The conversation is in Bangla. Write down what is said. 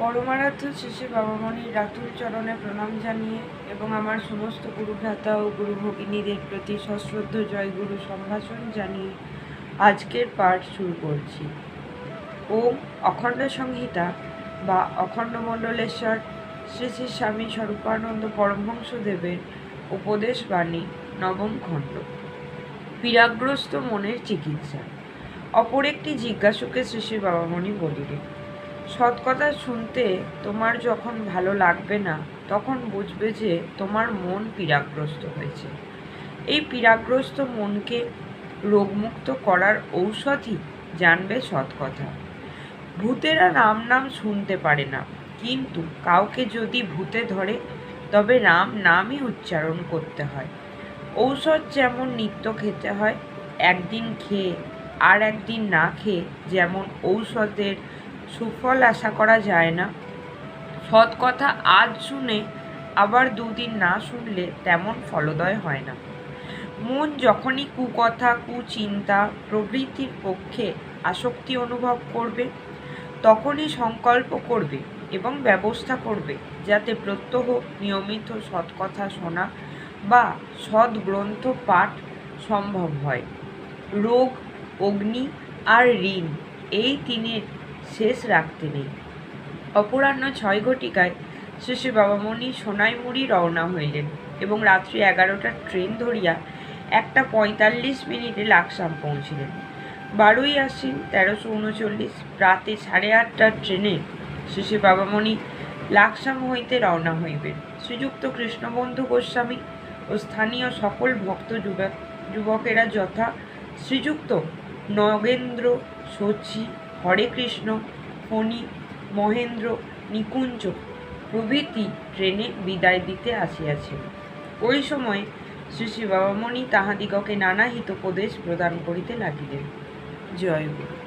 পরমারাধ্য শেষে বাবামণির রাতুল চরণে প্রণাম জানিয়ে এবং আমার সমস্ত গুরুভ্রাতা ও গুরু ভগিনীদের প্রতি সশ্রদ্ধ জয়গুরু সম্ভাষণ জানিয়ে আজকের পাঠ শুরু করছি। ওম অখণ্ড সংহিতা বা অখণ্ড মণ্ডলেশ্বর শ্রী শ্রী স্বামী স্বরূপানন্দ পরমহংসদেবের উপদেশ বাণী, নবম খণ্ড। পীড়াগ্রস্ত মনের চিকিৎসা। অপর একটি জিজ্ঞাসুকে শ্রী শ্রী বাবামণি বলিলেন সৎ কথা শুনতে তোমার যখন ভালো লাগবে না, তখন বুঝবে যে তোমার মন পীড়াগ্রস্ত হয়েছে। এই পীড়াগ্রস্ত মনকে রোগমুক্ত করার ঔষধই জানবে সৎ কথা ভূতেরা রাম নাম শুনতে পারে না, কিন্তু কাউকে যদি ভূতে ধরে, তবে রাম নামই উচ্চারণ করতে হয়। ঔষধ যেমন নিত্য খেতে হয়, একদিন খেয়ে আর একদিন না খেয়ে যেমন ঔষধের সুফল আশা করা যায় না। সৎ কথা আজ শুনে, আবার দুদিন না শুনলে তেমন ফলদয় হয় না। মন যখনই কুকথা, কুচিন্তা প্রভৃতির পক্ষে আসক্তি অনুভব করবে, তখনই সংকল্প করবে এবং ব্যবস্থা করবে যাতে প্রত্যহ নিয়মিত সৎকথা শোনা বা সৎ গ্রন্থ পাঠ সম্ভব হয়। রোগ, অগ্নি আর ঋণ, এই তিনের শেষ রাখতে নেই। অপরাহ্ন ছয় ঘটিকায় শ্রী বাবামণি সোনাইমুড়ি রওনা হইলেন এবং রাত্রি এগারোটার ট্রেন ধরিয়া একটা পঁয়তাল্লিশ মিনিটে লাকসাম পৌঁছিলেন। বারোই আশ্বিন তেরোশো উনচল্লিশ রাতে সাড়ে আটটার ট্রেনে শ্রী বাবামণি লাকসাম হইতে রওনা হইবেন। শ্রীযুক্ত কৃষ্ণবন্ধু গোস্বামী ও স্থানীয় সকল ভক্ত যুবক যুবকেরা যথা শ্রীযুক্ত নগেন্দ্র শচী হরে কৃষ্ণ, ফণি, মহেন্দ্র, নিকুঞ্জ প্রভৃতি ট্রেনে বিদায় দিতে আসিয়াছিল। ওই সময় শ্রী শ্রী বাবামণি তাহাদিগকে নানা হিতোপদেশ প্রদান করিতে লাগিলেন। জয় গুরু।